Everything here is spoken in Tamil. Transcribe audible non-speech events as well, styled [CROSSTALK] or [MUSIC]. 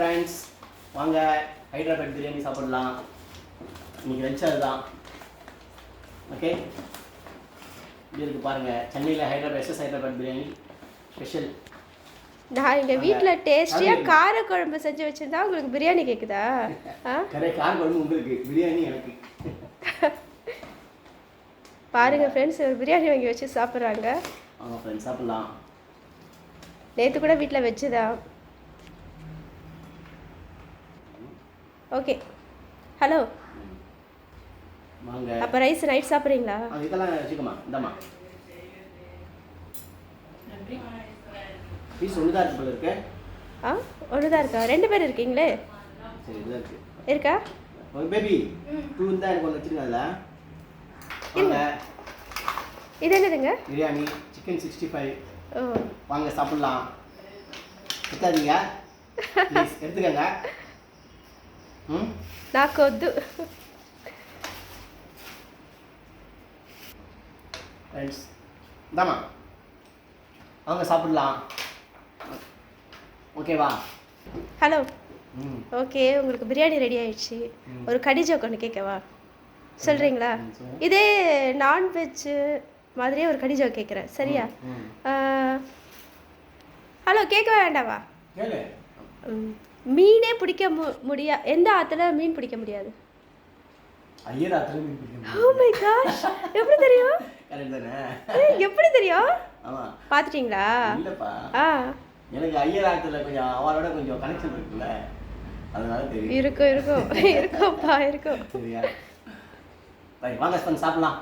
ஃப்ரெண்ட்ஸ் வாங்க ஹைதராபாத் பிரியாணி சாப்பிடலாம். இன்னைக்கு லஞ்ச் அதுதான். ஓகே இது இருக்கு பாருங்க. சென்னையில் ஹைதராபாத் எஸ்எஸ் ஹைதராபாத் பிரியாணி ஸ்பெஷல் நான் எங்க வீட்ல டேஸ்டியா கார குழம்பு செஞ்சு வச்சிருந்தா உங்களுக்கு பிரியாணி கேக்குதா? ஆ? [LAUGHS] கரை குழம்பு உங்களுக்கு பிரியாணி எனக்கு. [LAUGHS] பாருங்க ஃப்ரெண்ட்ஸ் ஒரு பிரியாணி வாங்கி வச்சு சாப்பிட்றாங்க. வாங்க ஃப்ரெண்ட்ஸ் சாப்பிடலாம். நேற்று கூட வீட்டில் வச்சுதான். ஓகே ஹலோ வாங்க. அப்போ ரைஸ் நைட் சாப்பிட்றீங்களா? இதெல்லாம் வச்சுக்கோமா இந்தாம்மா. பீஸ் ஒன்று தான் இருக்கு இருக்கு. ஆ ஒன்று தான் இருக்கா? ரெண்டு பேர் இருக்கீங்களே? இருக்கு. ஒரு பேபி டூ தான் எனக்கு ஒன்று வாங்க. இது என்னதுங்க? பிரியாணி சிக்கன் சிக்ஸ்டி ஃபைவ் ஓ. வாங்க சாப்பிட்லாம். எடுத்தாதீங்க. ப்ளீஸ் எடுத்துக்கங்க. నాకు వద్దు ஃப்ரெண்ட்ஸ் இந்தாம்மா வாங்க சாப்பிடலாம் ஓகேவா ஹலோ ம் ஓகே உங்களுக்கு பிரியாணி ரெடி ஆயிடுச்சு ம். ஒரு கடி ஜோக் ஒன்று கேட்கவா சொல்கிறீங்களா ம், சொல்லுங்க. இதே நான்வெஜ்ஜு மாதிரியே ஒரு கடி ஜோக் கேட்குறேன் சரியா ம் ஹலோ கேட்க வேண்டாவா கேளு ம், மீனே பிடிக்க மு முடியா எந்த ஆற்றுல மீன் பிடிக்க முடியாது? ஐயர் ஆத்துல மீன் பிடிக்க ஓ மை காஷ் எப்படி தெரியும்? கரெக்ட் தானே? எப்படி தெரியும்? ஆமாம் பார்த்துட்டீங்களா இல்லைப்பா. ஆ. எனக்கு ஐயர் ஆத்துல கொஞ்சம் அவரோட கொஞ்சம் கனெக்ஷன் இருக்குல்ல? அதனால தெரியும். இருக்கும் இருக்கும். [LAUGHS] இருக்கும்ப்பா இருக்கும். சரியா? வாங்க சாப்பிடலாம்.